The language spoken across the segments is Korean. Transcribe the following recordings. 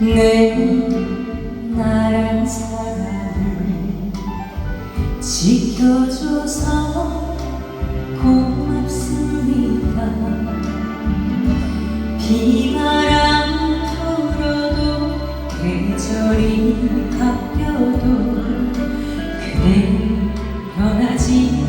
내 나란 사랑을 지켜줘서 고맙습니다. 비바람 불어도 계절이 바뀌어도 그대 변하지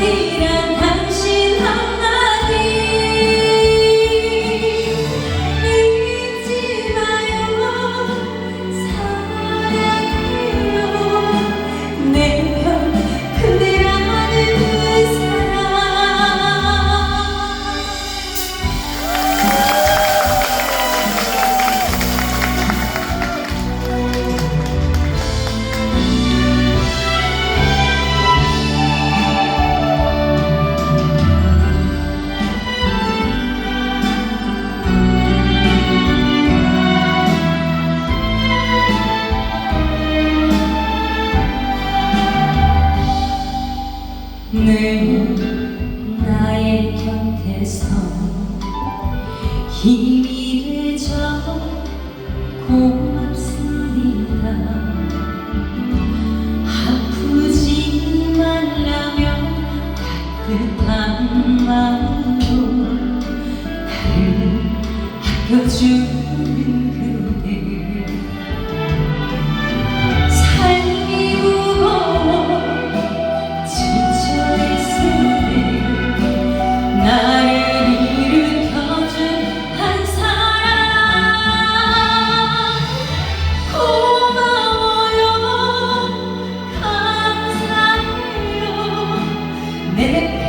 내 그래서 힘이 되죠 고맙습니다. 아프지 말라며 따뜻한 마음으로 나를 아껴주 哎。